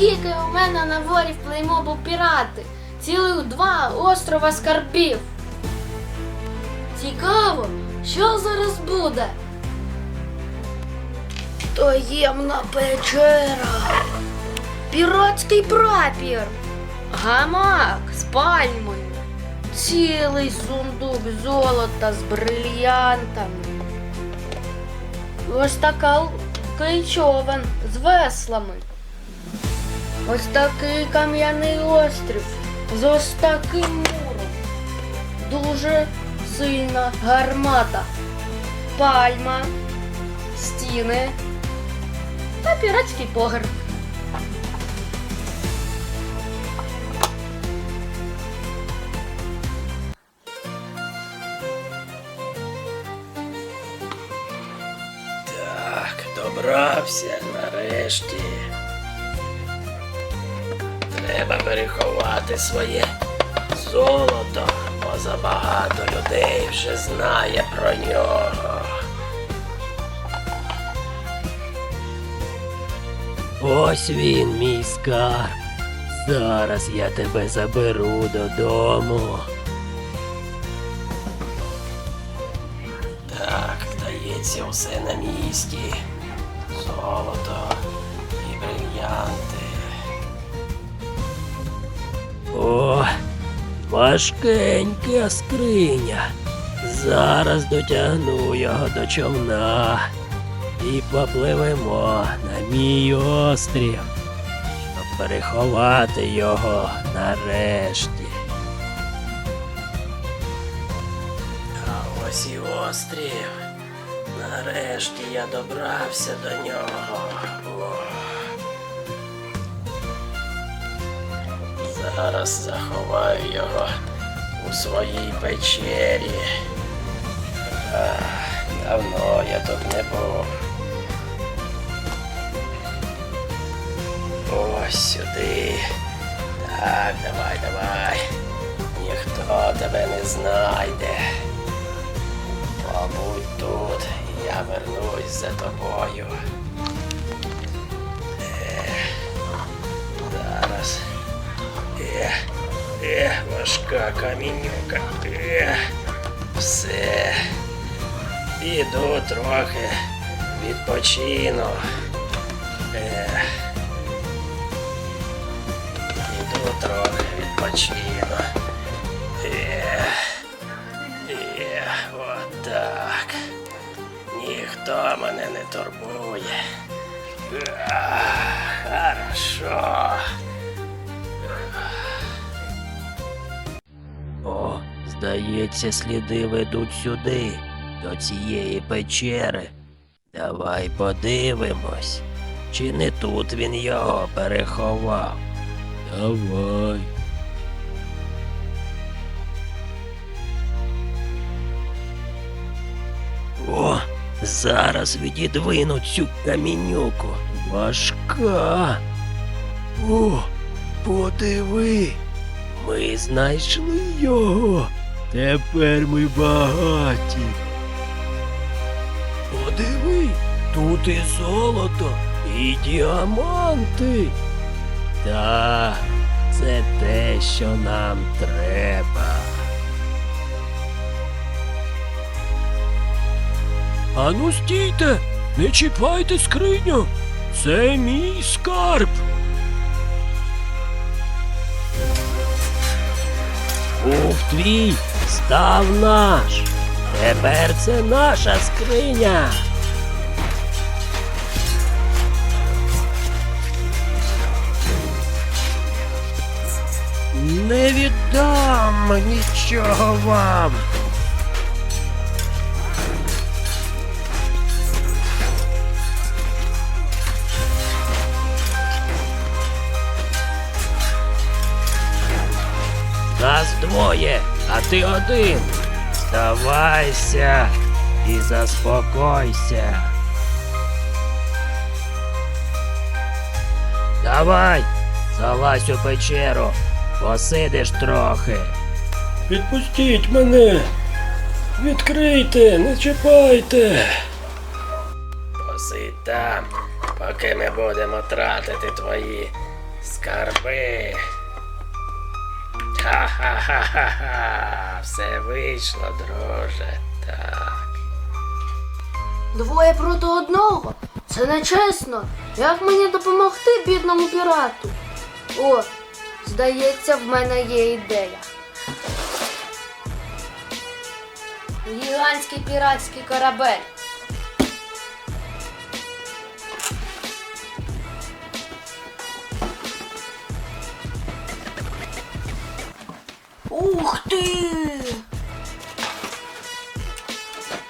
Скільки у мене на ворі в плеймобу пірати. Цілих два острова скарбів. Цікаво, що зараз буде? Таємна печера. Піратський прапір. Гамак з пальмою. Цілий сундук золота з брильянтами. Ось така такий з веслами. Ось такий кам'яний острів з ось таким муром. Дуже сильна гармата. Пальма, стіни та піратський погреб. Так, добрався нарешті. Треба переховати своє золото, бо забагато людей вже знає про нього. Ось він, мій скарб. Зараз я тебе заберу додому. Так, здається, все на місці. Золото і брильянти. О, важкенька скриня. Зараз дотягну його до човна і попливемо на мій острів, щоб переховати його нарешті. А ось і острів. Нарешті я добрався до нього. Зараз заховаю його у своїй печері. Ах, давно я тут не був. Ось сюди. Так, давай, давай. Ніхто тебе не знайде. Побудь тут, я вернусь за тобою. Зараз. Ех, ех, важка камінюка. Ех, все. Піду трохи відпочину. Ех. Піду трохи відпочину. Ех. Є, отак. Ніхто мене не турбує. Ах, Хорошо. Здається, сліди ведуть сюди, до цієї печери. Давай подивимось, чи не тут він його переховав. Давай. О, зараз відідвину цю камінюку. Важка. О, подиви. Ми знайшли його. Тепер ми багаті. Подиви, тут і золото, і діаманти. Так, це те, що нам треба. Ану стійте, не чіпайте скриню. Це мій скарб. Був твій, став наш. Тепер це наша скриня. Не віддам нічого вам. Нас двоє, а ти один. Здавайся і заспокойся. Давай, залазь у печеру, посидиш трохи. Відпустіть мене. Відкрийте, не чіпайте. Посидь там, поки ми будемо тратити твої скарби. Ха-ха-ха-ха-ха. Все вийшло, друже. Так. Двоє проти одного. Це нечесно. Як мені допомогти бідному пірату? О, здається, в мене є ідея. Гігантський піратський корабель. Ух ти!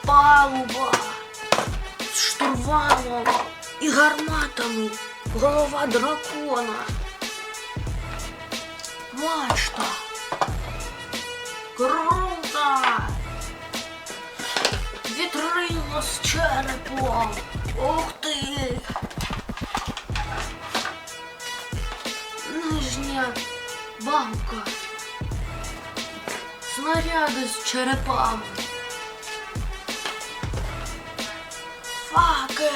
Палуба! з штурвалом і гарматами. Голова дракона. Мачта. Круто! Вітрило з черепом. Ух ти! Нижня балка. Снаряди з черепами. Факел!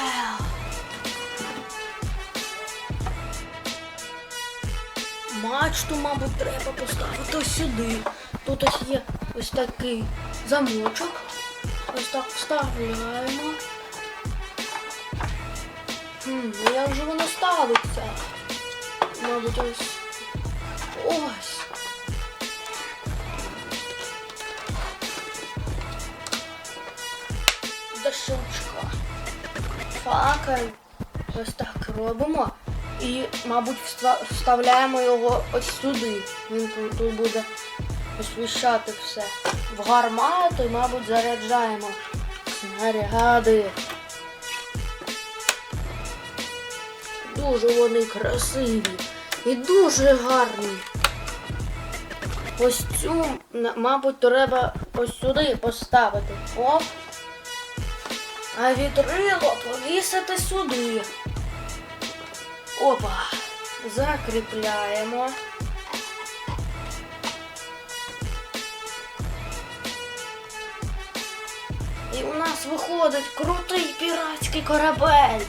Мачту, мабуть, треба поставити сюди. Тут ось є ось такий замочок. Ось так вставляємо. Хм, ну як же воно ставиться? Мабуть, ось. Ось. Факел. Ось так робимо. І, мабуть, вставляємо його ось сюди. Він тут, буде освіщати все. В гармату, мабуть, заряджаємо снаряди. Дуже вони красиві і дуже гарні. Ось цю, мабуть, треба ось сюди поставити. Оп. А вітрило повісити сюди. Опа. Закріпляємо. І у нас виходить крутий піратський корабель.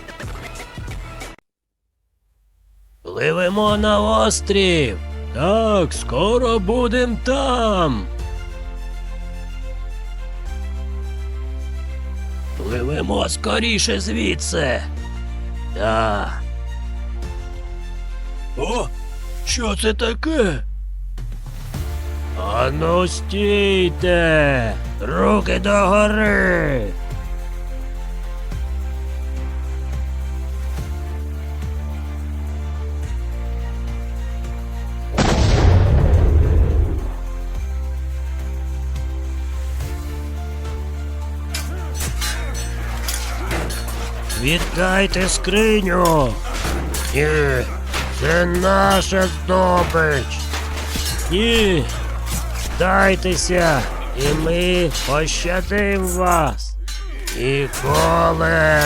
Пливемо на острів. Так, скоро будем там. Пливемо скоріше звідси. Так. О, що це таке? Ану стійте! Руки догори! Віддайте скриню. Ні, це наша здобич. Ні. Дайтеся, і ми пощадимо вас. Ніколи.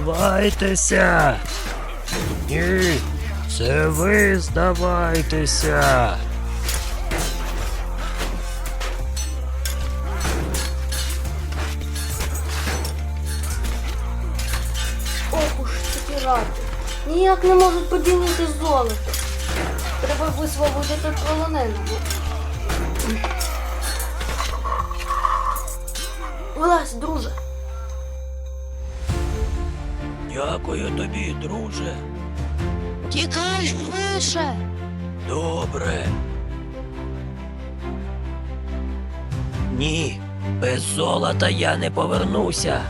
Здавайтеся. Ні, це ви здавайтеся. Ох уж ці пірати. Ніяк не можуть поділити золото. Треба висвободити полоненого. Друже. Тікай швидше. Добре. Ні, без золота я не повернуся.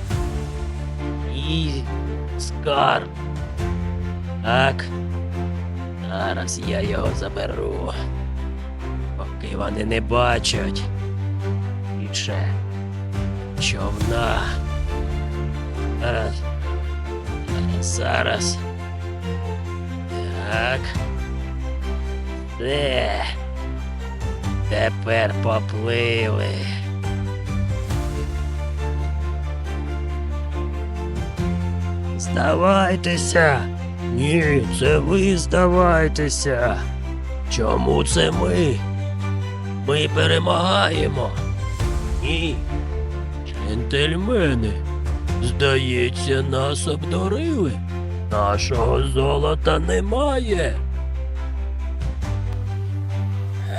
І скарб. Так. Зараз я його заберу. Поки вони не бачать. Більше човна. Е, Зараз. Так. Де? Тепер поплили. Здавайтеся. Ні, це ви здавайтеся. Чому це ми? Ми перемагаємо. Ні. Джентльмени, здається, нас обдурили. Нашого золота немає.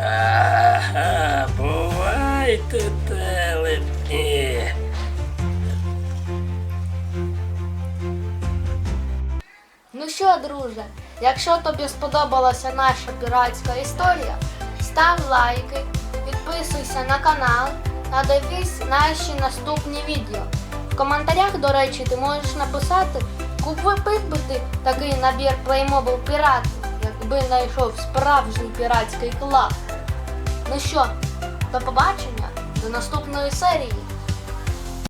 Ага, бувайте, телепні. Ну що, друже, якщо тобі сподобалася наша піратська історія, став лайки, підписуйся на канал та дивись наші наступні відео. В коментарях, до речі, ти можеш написати, купив би ти такий набір Playmobil Пірат, якби знайшов справжній піратський клас. Ну що, до побачення, до наступної серії.